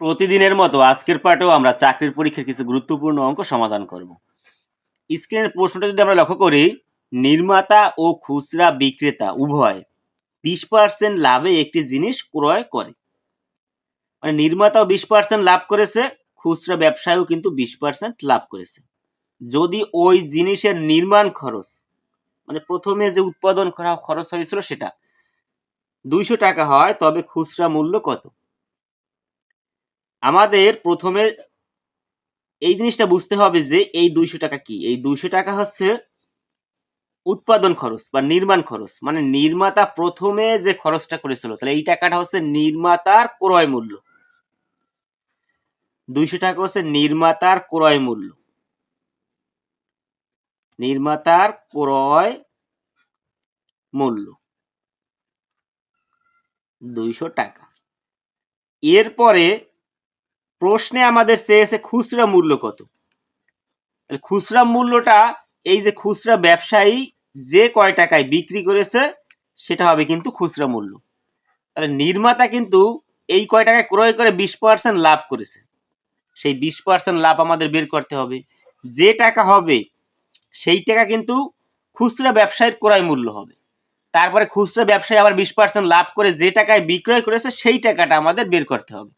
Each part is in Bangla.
প্রতিদিনের মতো আজকের পাঠেও আমরা চাকরির পরীক্ষার কিছু গুরুত্বপূর্ণ অঙ্ক সমাধান করব। স্ক্রিনের প্রশ্নটা যদি আমরা লক্ষ্য করি, নির্মাতা ও খুচরা বিক্রেতা উভয় বিশ পার্সেন্ট লাভে একটি জিনিস ক্রয় করে। মানে নির্মাতাও বিশ পার্সেন্ট লাভ করেছে, খুচরা ব্যবসায়ও কিন্তু বিশ পার্সেন্ট লাভ করেছে। যদি ওই জিনিসের নির্মাণ খরচ মানে প্রথমে যে উৎপাদন করা খরচ হয়েছিল সেটা দুইশো টাকা হয়, তবে খুচরা মূল্য কত? আমাদের প্রথমে এই জিনিসটা বুঝতে হবে যে এই দুইশো টাকা কি? এই দুইশো টাকা হচ্ছে উৎপাদন খরচ বা নির্মাণ খরচ। মানে নির্মাতা প্রথমে যে খরচটা করেছিল, তাহলে এই টাকাটা হচ্ছে নির্মাতার ক্রয় মূল্য। দুইশো টাকা হচ্ছে নির্মাতার ক্রয় মূল্য। নির্মাতার ক্রয় মূল্য। দুইশো টাকা। এরপরে প্রশ্নে আমাদের চেয়েছে খুচরা মূল্য কত? খুচরা মূল্যটা এই যে খুচরা ব্যবসায়ী যে কয় টাকায় বিক্রি করেছে, সেটা হবে কিন্তু খুচরা মূল্য। তাহলে নির্মাতা কিন্তু এই কয় টাকায় ক্রয় করে বিশ পার্সেন্ট লাভ করেছে। সেই বিশ পার্সেন্ট লাভ আমাদের বের করতে হবে। যে টাকা হবে, সেই টাকা কিন্তু খুচরা ব্যবসায়ীর ক্রয় মূল্য হবে। তারপরে খুচরা ব্যবসায়ী আবার বিশ পার্সেন্ট লাভ করে যে টাকায় বিক্রয় করেছে, সেই টাকাটা আমাদের বের করতে হবে।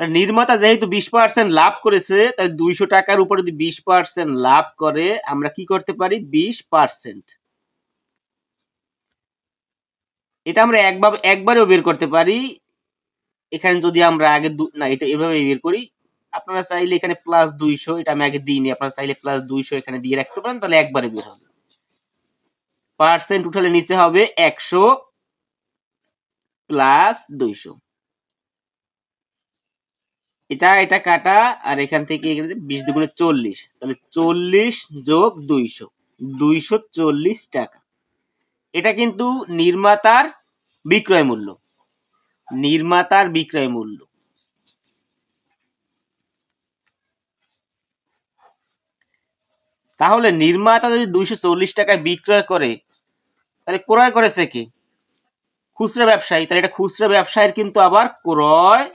নির্মাতা যেহেতু বিশ পার্সেন্ট লাভ করেছে, তাই দুইশো টাকার উপর যদি বিশ পার্সেন্ট লাভ করে, আমরা কি করতে পারি? বিশ পার্সেন্ট এটা আমরা একভাবে, একবারেও বের করতে পারি। এখানে যদি আমরা আগে না, এটা এভাবে বের করি। আপনারা চাইলে এখানে প্লাস দুইশো, এটা আমি আগে দিইনি, আপনারা চাইলে প্লাস দুইশো এখানে দিয়ে রাখতে পারেন, তাহলে একবারে বের হবে। পার্সেন্ট উঠালে নিচে হবে একশো প্লাস দুইশো। এটা এটা কাটা, আর এখান থেকে বিশ দুগুণে চল্লিশ, তাহলে চল্লিশ যোগ দুইশো দুইশো চল্লিশ টাকা। এটা কিন্তু নির্মাতার বিক্রয় মূল্য, নির্মাতার বিক্রয় মূল্য। তাহলে নির্মাতা যদি দুইশো চল্লিশ টাকায় বিক্রয় করে, তাহলে ক্রয় করেছে কি? খুচরা ব্যবসায়ী, তাহলে এটা খুচরা ব্যবসায়ীর কিন্তু আবার ক্রয়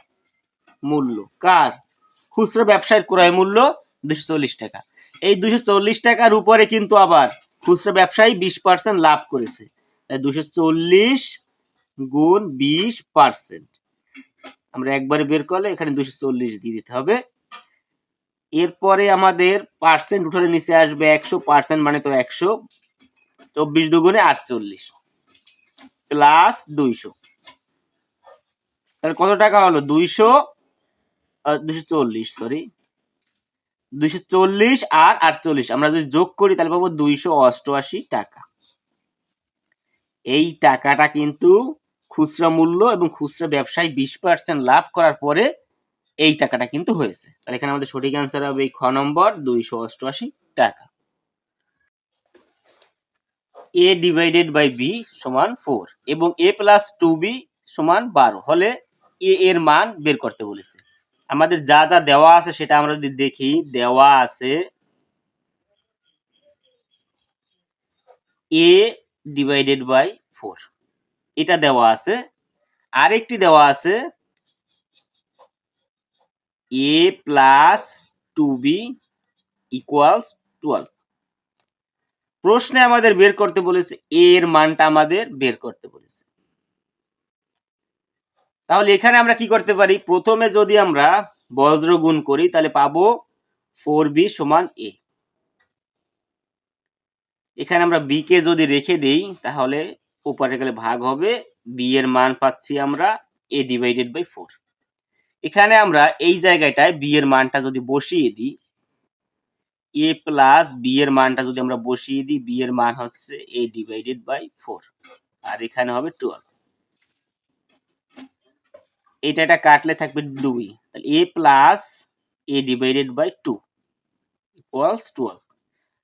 মূল্য। কার? খুচরা ব্যবসায়ীর ক্রয় মূল্য দুশো চল্লিশ টাকা। এই দুশো চল্লিশ টাকার উপরে কিন্তু আবার খুচরা ব্যবসায়ী বিশ পার্সেন্ট লাভ করেছে। দুশো চল্লিশ গুণ বিশ পার্সেন্ট আমরা একবারে বের করলে এখানে দুশো চল্লিশ দিয়ে দিতে হবে। এরপরে আমাদের পার্সেন্ট উঠালে নিচে আসবে একশো পার্সেন্ট মানে তো একশো চব্বিশ দুগুণে আটচল্লিশ প্লাস দুইশো। তাহলে কত টাকা হলো? দুইশো দুশো চল্লিশ সরি দুইশো চল্লিশ আর আটচল্লিশ। আমরা যদি যোগ করি, তাহলে পাবো দুইশো অষ্টআশি টাকা। এই টাকাটা কিন্তু খুচরা মূল্য এবং খুচরা ব্যবসায়ী বিশ পার্সেন্ট লাভ করার পরে এই টাকাটা কিন্তু হয়েছে। তাহলে এখানে আমাদের সঠিক অ্যান্সার হবে এই খ নম্বর, দুইশো অষ্টআশি টাকা। এ ডিভাইডেড বাই বি সমান ফোর এবং এ প্লাস টু বি সমান বারো। হলে এ এর মান বের করতে বলেছে। আমাদের যা যা দেওয়া আছে সেটা আমরা যদি দেখি, দেওয়া আছে এ ডিভাইডেড বাই ফোর এটা দেওয়া আছে। আরেকটি দেওয়া আছে A plus two B equals twelve প্রশ্নে আমাদের বের করতে বলেছে এর মানটা আমাদের বের করতে বলেছে। তাহলে এখানে আমরা কি করতে পারি? প্রথমে যদি আমরা বজ্র গুণ করি, তাহলে পাবো ফোর বি সমান এ এখানে আমরা বি কে যদি রেখে দিই, তাহলে উপরে গেলে ভাগ হবে বি এর মান পাচ্ছি আমরা এ ডিভাইডেড বাই ফোর এখানে আমরা এই জায়গাটায় বি এর মানটা যদি বসিয়ে দিই এ প্লাস বি এর মানটা যদি আমরা বসিয়ে দিই বি এর মান হচ্ছে এ ডিভাইডেড বাই ফোর আর এখানে হবে টুয়েলভ এটা এটা কাটলে থাকবে দুই। তাহলে A plus A divided by two equals twelve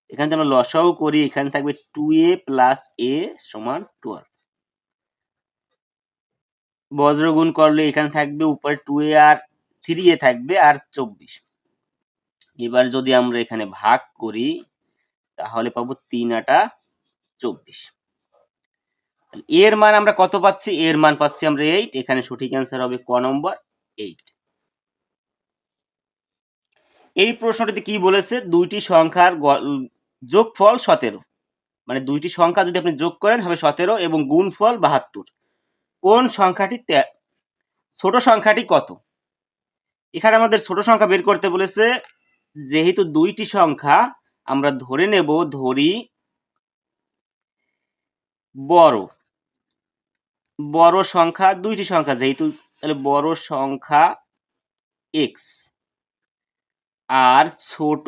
এখানে আমরা লসাও করি, এখানে থাকবে টু এ প্লাস এ সমান টুয়েলভ বজ্র গুণ করলে এখানে থাকবে উপরে টু এ আর থ্রি এ থাকবে আর চব্বিশ। এবার যদি আমরা এখানে ভাগ করি, তাহলে পাবো তিন আটা চব্বিশ। এর মান আমরা কত পাচ্ছি? এর মান পাচ্ছি আমরা এইট এখানে সঠিক অ্যান্সার হবে ক নম্বর এইট এই প্রশ্নটিতে কি বলেছে? দুইটি সংখ্যার যোগফল সতেরো। মানে দুইটি সংখ্যা যদি আপনি যোগ করেন হবে সতেরো এবং গুণফল বাহাত্তর। কোন সংখ্যাটি ছোট সংখ্যাটি কত? এখানে আমাদের ছোট সংখ্যা বের করতে বলেছে, যেহেতু দুইটি সংখ্যা, আমরা ধরে নেব, ধরি বড়। বড় সংখ্যা দুইটি সংখ্যা, যেহেতু তাহলে বড় সংখ্যা এক্স আর ছোট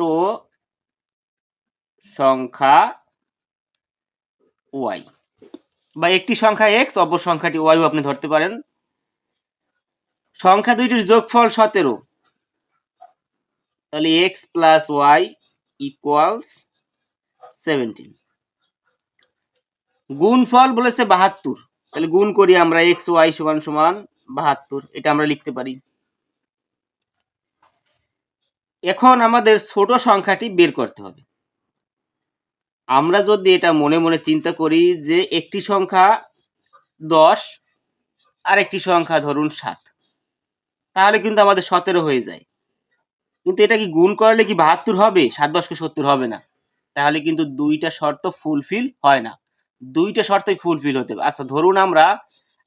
সংখ্যা ওয়াই বা একটি সংখ্যা এক্স অপর সংখ্যাটি ওয়াইও আপনি ধরতে পারেন। সংখ্যা দুইটির যোগফল সতেরো। তাহলে X plus Y equals seventeen গুণফল বলেছে বাহাত্তর। তাহলে গুণ করি আমরা এক্স ওয়াই সমান সমান বাহাত্তর, এটা আমরা লিখতে পারি। এখন আমাদের ছোট সংখ্যাটি বের করতে হবে। আমরা যদি এটা মনে মনে চিন্তা করি যে একটি সংখ্যা দশ আর একটি সংখ্যা ধরুন সাত, তাহলে কিন্তু আমাদের সতেরো হয়ে যায়। কিন্তু এটা কি গুণ করলে কি বাহাত্তর হবে? সাত দশকে সত্তর হবে না। তাহলে কিন্তু দুইটা শর্ত ফুলফিল হয় না। দুইটা শর্তই ফুলফিল হতে হবে আচ্ছা ধরুন আমরা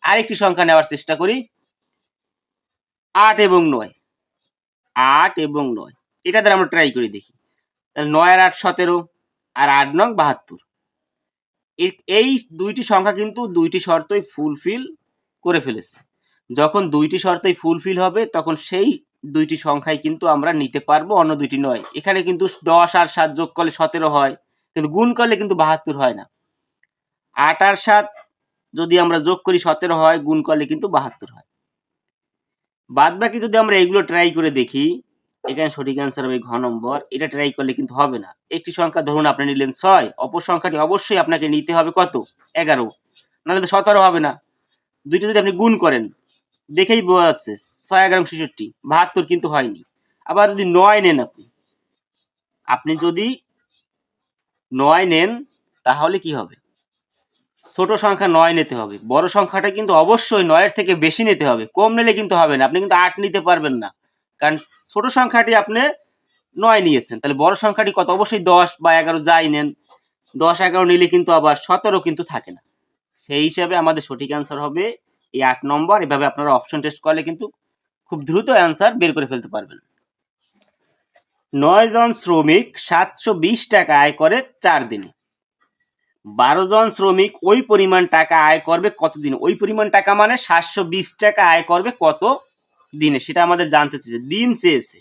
আরেকটি সংখ্যা নেওয়ার চেষ্টা করি। আট এবং নয়। আট এবং নয়। এটা দ্বারা আমরা ট্রাই করে দেখি। তাহলে নয় আর আট সতেরো, আর আট নং বাহাত্তর। এই দুইটি সংখ্যা কিন্তু দুইটি শর্তই ফুলফিল করে ফেলেছে। যখন দুইটি শর্তই ফুলফিল হবে, তখন সেই দুইটি সংখ্যাই কিন্তু আমরা নিতে পারব, অন্য দুইটি নয়। এখানে কিন্তু দশ আর সাত যোগ করলে সতেরো হয়। কিন্তু গুণ করলে কিন্তু বাহাত্তর হয় না। আট সাত যদি আমরা যোগ করি সতেরো হয়, গুণ করলে কিন্তু বাহাত্তর হয়। বাদ বাকি যদি আমরা এগুলো ট্রাই করে দেখি, এখানে সঠিক অ্যান্সার হবে ঘ নম্বর। এটা ট্রাই করলে কিন্তু হবে না। একটি সংখ্যা ধরুন আপনি নিলেন ছয়, অপর সংখ্যাটি অবশ্যই আপনাকে নিতে হবে কত? এগারো। নাহলে তো সতেরো হবে না। দুইটা যদি আপনি গুণ করেন, দেখেই বোঝা যাচ্ছে, ছয় এগারো ছেষট্টি। বাহাত্তর কিন্তু হয়নি। আবার যদি নয় নেন আপনি আপনি যদি নয় নেন, তাহলে কি হবে? ছোট সংখ্যা নয় নিতে হবে। বড় সংখ্যাটা কিন্তু অবশ্যই নয়ের থেকে বেশি নিতে হবে। কম নিলে কিন্তু হবে না। আপনি কিন্তু আট নিতে পারবেন না। কারণ ছোট সংখ্যাটি আপনি নয় নিয়েছেন। তাহলে বড় সংখ্যাটি কত? অবশ্যই দশ বা এগারো যাই নেন। দশ, এগারো নিলে কিন্তু আবার সতেরো কিন্তু থাকে না। সেই হিসাবে আমাদের সঠিক অ্যান্সার হবে এই আট নম্বর। এভাবে আপনারা অপশন টেস্ট করলে কিন্তু খুব দ্রুত অ্যান্সার বের করে ফেলতে পারবেন। নয় জন শ্রমিক সাতশো বিশ টাকা আয় করে চার দিনে। বারো জন শ্রমিক ওই পরিমাণ টাকা আয় করবে কত দিনে ওই পরিমাণ টাকা মানে সাতশো বিশ টাকা আয় করবে কত দিনে? সেটা আমাদের জানতে চেয়েছে। দিন চেয়েছে।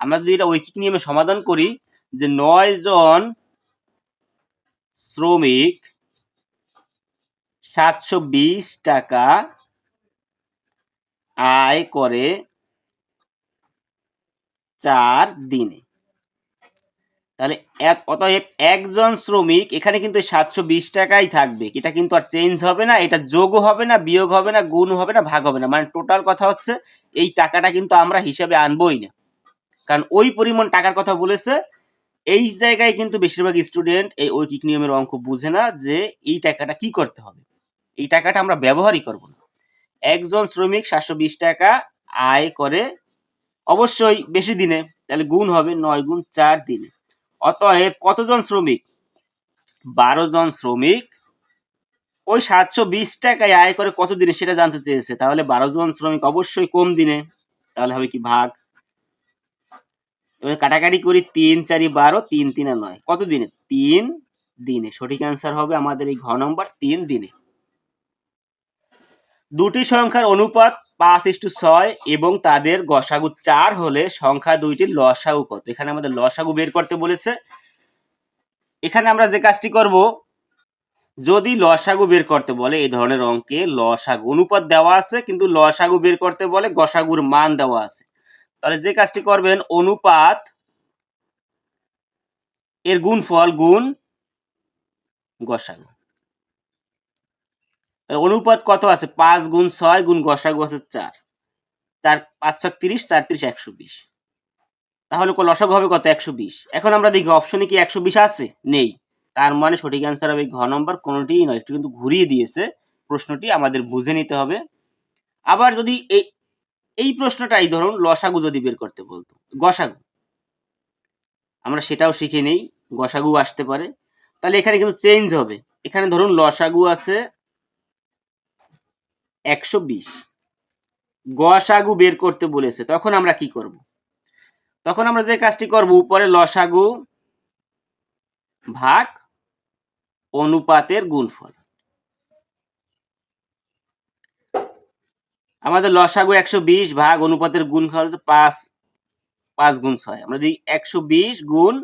আমরা যদি এটা ঐকিক নিয়মে সমাধান করি যে নয় জন শ্রমিক সাতশো বিশ টাকা আয় করে চার দিনে। তাহলে অতএব একজন শ্রমিক এখানে কিন্তু সাতশো বিশ টাকাই থাকবে। এটা কিন্তু আর চেঞ্জ হবে না, এটা যোগও হবে না, বিয়োগ হবে না গুণ হবে না ভাগ হবে না। মানে টোটাল কথা হচ্ছে, এই টাকাটা কিন্তু আমরা হিসাবে আনবোই না। কারণ ওই পরিমাণ টাকার কথা বলেছে, এই জায়গায় কিন্তু বেশিরভাগ স্টুডেন্ট এই ঐকিক নিয়মের অঙ্ক বুঝে না যে এই টাকাটা কি করতে হবে। এই টাকাটা আমরা ব্যবহারই করব না। একজন শ্রমিক সাতশো বিশ টাকা আয় করে অবশ্যই বেশি দিনে, তাহলে গুণ হবে নয় গুণ চার দিনে। অতএব কতজন শ্রমিক? বারো জন শ্রমিক। ওই সাতশো বিশ টাকায় আয় করে কত দিনে সেটা জানতে চেয়েছে? তাহলে বারো জন শ্রমিক অবশ্যই কম দিনে। তাহলে হবে কি ভাগ? কাটাকাটি করি তিন চারি বারো, তিন তিনে নয়। কত দিনে তিন দিনে। সঠিক অ্যান্সার হবে আমাদের এই ঘ নম্বর, তিন দিনে। দুটি সংখ্যার অনুপাত পাঁচ ইস্টু ছয় এবং তাদের গসাগু চার হলে সংখ্যা দুইটির লসাগু কত? এখানে আমাদের লসাগু বের করতে বলেছে। এখানে আমরা যে কাজটি করব, যদি লসাগু বের করতে বলে এই ধরনের অঙ্কে লসাগু অনুপাত দেওয়া আছে, কিন্তু লসাগু বের করতে বলে গসাগুর মান দেওয়া আছে। তাহলে যে কাজটি করবেন, অনুপাত এর গুণফল গুণ গসাগু। তাহলে অনুপাত কত আছে? পাঁচ গুণ ছয় গুণ গসাগু আছে চার। চার পাঁচ ছক তিরিশ, চার তিরিশ, একশো বিশ। তাহলে ক- লসাগু হবে কত? একশো বিশ। এখন আমরা দেখি অপশনে কি একশো বিশ আছে? নেই। তার মানে সঠিক অ্যান্সার হবে ঘ নম্বর কোনোটিই নয়। একটু কিন্তু ঘুরিয়ে দিয়েছে। প্রশ্নটি আমাদের বুঝে নিতে হবে। আবার যদি এই এই প্রশ্নটাই ধরুন, লসাগু যদি বের করতে বলতো, গসাগু। আমরা সেটাও শিখে নেই গসাগু আসতে পারে। তাহলে এখানে কিন্তু চেঞ্জ হবে। এখানে ধরুন, লসাগু আছে একশো বিশ। গসাগু বের করতে বলেছে, তখন আমরা কি করব? তখন আমরা যে কাজটি করব, উপরে লসাগু ভাগ অনুপাতের গুণফল। আমাদের লসাগু একশো বিশ ভাগ অনুপাতের গুণফল হচ্ছে পাঁচ পাঁচ গুণ ছয়। আমরা যদি একশো বিশ গুণ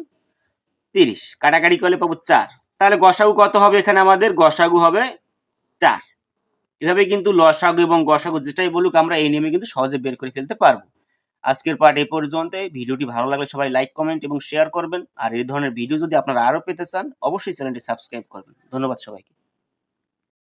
তিরিশ, কাটাকাটি করলে পাবো চার। তাহলে গসাগু কত হবে এখানে আমাদের? গসাগু হবে চার। এভাবে কিন্তু লসাগু এবং গসাগু যেটাই বলুক, আমরা এই নিয়মে কিন্তু সহজে বের করে ফেলতে পারব। আজকের পাঠ এই পর্যন্ত। ভিডিওটি ভালো লাগলে সবাই লাইক কমেন্ট এবং শেয়ার করবেন। আর এই ধরনের ভিডিও যদি আপনারা আরও পেতে চান, অবশ্যই চ্যানেলটি সাবস্ক্রাইব করবেন। ধন্যবাদ সবাইকে।